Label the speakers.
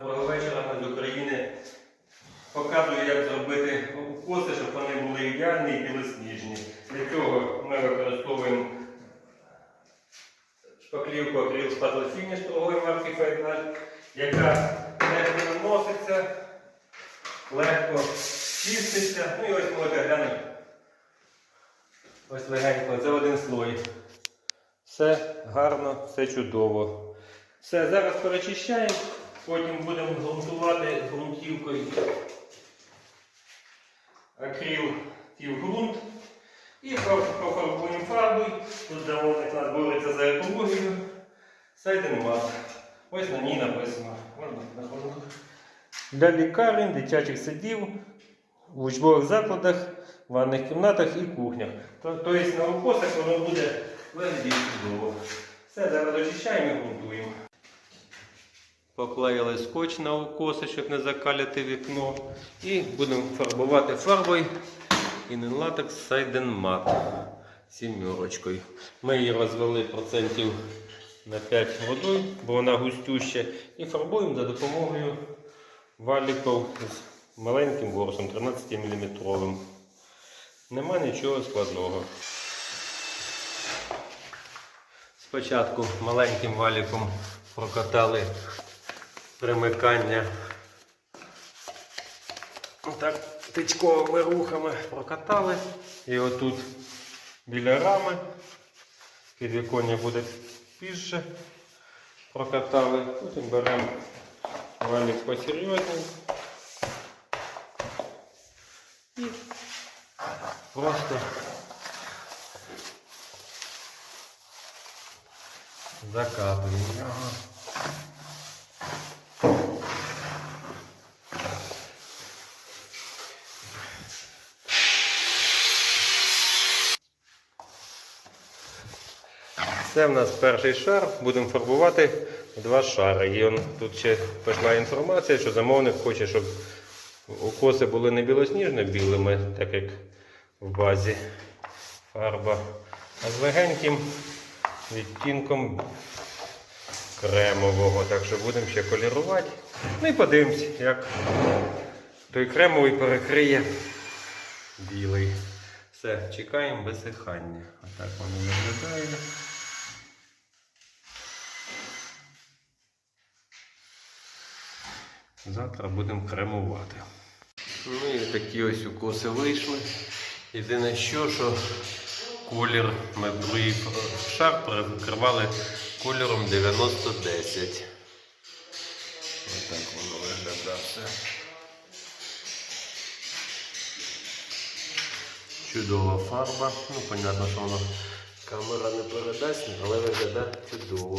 Speaker 1: Доброго вечора ми з України. Показую, як зробити укоси, щоб вони були ідеальні і білосніжні. Для цього ми використовуємо шпаклівку акрил спатлофініш торгової марки Файдаль, яка легко наноситься, легко чиститься. Ну і ось можете глянути. Ось легенько, за один слой. Все гарно, все чудово. Все, зараз перечищаємо, потім будемо ґрунтувати ґрунтівкою акрил ґрунт. І про- профарбуємо фарбою. Тут замовник нас бореться за екологію. Сайденмат. Ось на ній написано. Для лікарень, дитячих садів, в учбових закладах, ванних кімнатах і кухнях. Тобто на укосах воно буде виглядати чудово. Все, зараз очищаємо і ґрунтуємо. Поклеїли скотч на укоси, щоб не закаляти вікно. І будемо фарбувати фарбою Інлатекс Сайден Matte сімерочкою. Ми її розвели процентів на 5 водою, бо вона густюща. І фарбуємо за допомогою валіків з маленьким ворсом 13 мм. Нема нічого складного. Спочатку маленьким валіком прокатали примикання. Так, тичковими рухами прокатали. І отут біля рами підвіконня буде більше. Прокатали. Потім беремо валік посерйозній. І просто закатуємо його. Це в нас перший шар. Будемо фарбувати два шари. І он, тут ще пішла інформація, що замовник хоче, щоб укоси були не білосніжно білими, так як в базі фарба, а з легеньким відтінком кремового. Так що будемо ще колірувати. Ну і подивимось, як той кремовий перекриє білий. Все, чекаємо висихання. Отак воно виглядає. Завтра будемо кремувати. Ну і такі ось укоси вийшли. Єдине що, що колір ми другий шар перекривали кольором 9010. Ось так воно виглядає. Чудова фарба. Ну, понятно, що воно камера не передасть, але виглядає чудово.